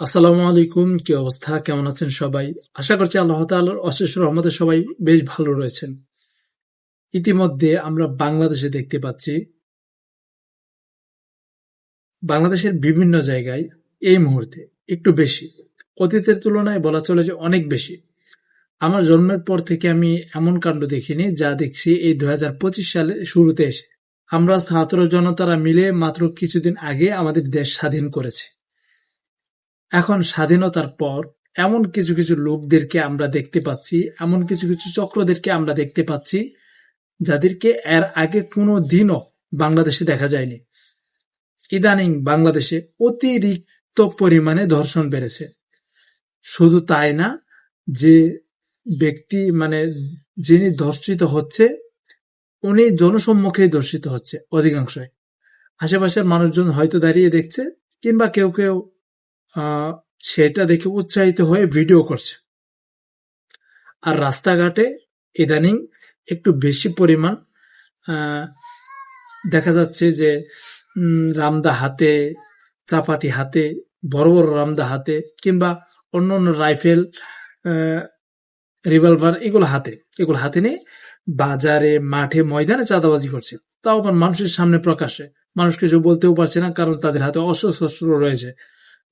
আসসালামু আলাইকুম, কি অবস্থা? কেমন আছেন সবাই? আশা করছি আল্লাহ তাআলার অশেষ রহমতে সবাই বেশ ভালো রয়েছেন। ইতিমধ্যে আমরা বাংলাদেশে দেখতে পাচ্ছি, বাংলাদেশের বিভিন্ন জায়গায় এই মুহূর্তে একটু বেশি। অতীতের তুলনায় বলা চলে যে অনেক বেশি। আমার জন্মের পর থেকে আমি এমন কাণ্ড দেখিনি যা দেখছি এই দুই সালে শুরুতে এসে। আমরা ছাত্র জনতারা মিলে মাত্র কিছুদিন আগে আমাদের দেশ স্বাধীন করেছি। এখন স্বাধীনতার পর এমন কিছু কিছু লোকদেরকে আমরা দেখতে পাচ্ছি, এমন কিছু কিছু চক্রদেরকে আমরা দেখতে পাচ্ছি, যাদেরকে এর আগে কোনো দিনও বাংলাদেশে দেখা যায়নি। ইদানিং বাংলাদেশে অতিরিক্ত পরিমাণে ধর্ষণ বেড়েছে। শুধু তাই না, যে ব্যক্তি মানে যিনি ধর্ষিত হচ্ছে, উনি জনসম্মুখেই ধর্ষিত হচ্ছে অধিকাংশই। আশেপাশের মানুষজন হয়তো দাঁড়িয়ে দেখছে, কিংবা কেউ কেউ সেটা দেখে উৎসাহিত হয়ে ভিডিও করছে। আর রাস্তাঘাটে ইদানিং একটু বেশি পরিমাণ দেখা যাচ্ছে যে রামদা হাতে, চাপাটি হাতে, বড় বড় রামদা হাতে কিংবা অন্য অন্য রাইফেল রিভলভার এগুলো হাতে এগুলো হাতে নিয়ে বাজারে, মাঠে, ময়দানে চাঁদাবাজি করছে। তাও আবার মানুষের সামনে প্রকাশে মানুষ কিছু বলতেও পারছে না কারণ তাদের হাতে অস্ত্র রয়েছে।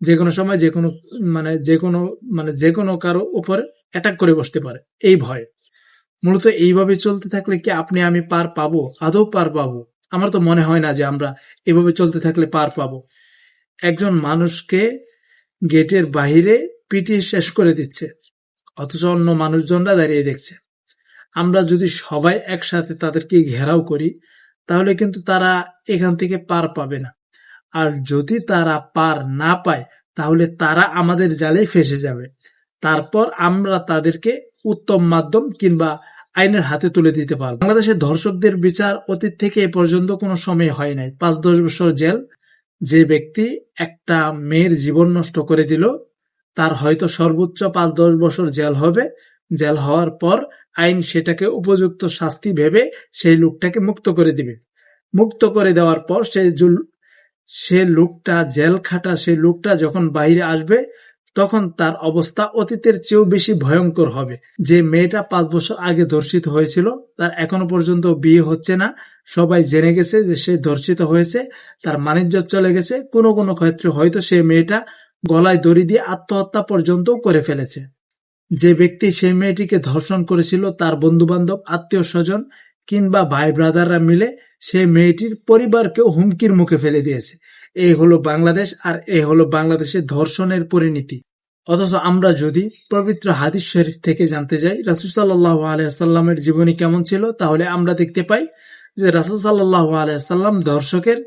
যে কোনো সময় যে কোনো মানে যে কোনো মানে যে কোনো কারও উপরে অ্যাটাক করে বসতে পারে। এই ভয়। মূলত এইভাবে চলতে থাকলে কি আপনি আমি পার পাবো? আদৌ পার পাবো? আমার তো মনে হয় না যে আমরা এভাবে চলতে থাকলে পার পাবো। একজন মানুষকে গেটের বাহিরে পিটিয়ে শেষ করে দিচ্ছে। অথচ অন্য মানুষজনরা দাঁড়িয়ে দেখছে। আমরা যদি সবাই একসাথে তাদেরকে ঘেরাও করি, তাহলে কিন্তু তারা এখান থেকে পার পাবে না। আর যদি তারা পার না পায়, তাহলে তারা আমাদের জালে ফেসে যাবে। তারপর আমরা তাদেরকে উত্তম মাধ্যম কিংবা আইনের হাতে তুলে দিতে পারব। বাংলাদেশের ধর্ষকদের বিচার অতীত থেকে এ পর্যন্ত কোনো সময় হয় নাই। পাঁচ দশ বছর জেল, যে ব্যক্তি একটা মেয়ের জীবন নষ্ট করে দিল, তার হয়তো সর্বোচ্চ পাঁচ দশ বছর জেল হবে। জেল হওয়ার পর আইন সেটাকে উপযুক্ত শাস্তি ভেবে সেই লোকটাকে মুক্ত করে দিবে। মুক্ত করে দেওয়ার পর সেই সে লোকটা জেল খাটা সে লোকটা যখন বাইরে আসবে, তখন তার অবস্থা অতীতের চেয়েও বেশি ভয়ঙ্কর হবে। যে মেয়েটা পাঁচ বছর আগে ধর্ষিত হয়েছিল, তার এখনও পর্যন্ত বিয়ে হচ্ছে না। সবাই জেনে গেছে যে সে ধর্ষিত হয়েছে, তার মানিজ্য চলে গেছে। কোনো কোনো ক্ষেত্রে হয়তো সে মেয়েটা গলায় দড়ি দিয়ে আত্মহত্যা পর্যন্ত করে ফেলেছে। যে ব্যক্তি সেই মেয়েটিকে ধর্ষণ করেছিল, তার বন্ধু বান্ধব আত্মীয় স্বজন কিংবা ভাই ব্রাদাররা মিলে সে মেয়েটির পরিবারকেও হুমকির মুখে ফেলে দিয়েছে। এই হলো বাংলাদেশ আর এই হলো বাংলাদেশের ধর্ষণের পরিণতি। অথচ আমরা যদি পবিত্র হাদিস শরীফ থেকে জানতে যাই, রাসুল সাল্লাহ আলিয়াল্লামের জীবনী কেমন ছিল, তাহলে আমরা দেখতে পাই যে রাসুল সাল্লাহ আলিয়াল্লাম দর্শকের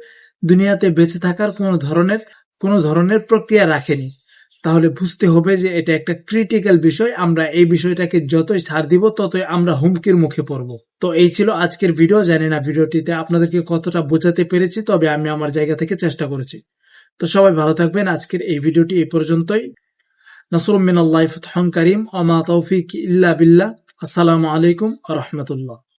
দুনিয়াতে বেঁচে থাকার কোনো ধরনের কোনো ধরনের প্রক্রিয়া রাখেনি। তাহলে বুঝতে হবে যে এটা একটা ক্রিটিক্যাল বিষয়। আমরা এই বিষয়টাকে যতই ছাড় দিব, ততই আমরা হুমকির মুখে পড়ব। তো এই ছিল আজকের ভিডিও জানি না ভিডিওটিতে আপনাদেরকে কতটা বোঝাতে পেরেছি, তবে আমি আমার জায়গা থেকে চেষ্টা করেছি। তো সবাই ভালো থাকবেন। আজকের এই ভিডিওটি এই পর্যন্তই। নাসরুম মিনাল্লাহ ফতহন করিম অমা তৌফিক ইল্লা বিল্লাহ। আসসালামু আলাইকুম রহমতুল্লাহ।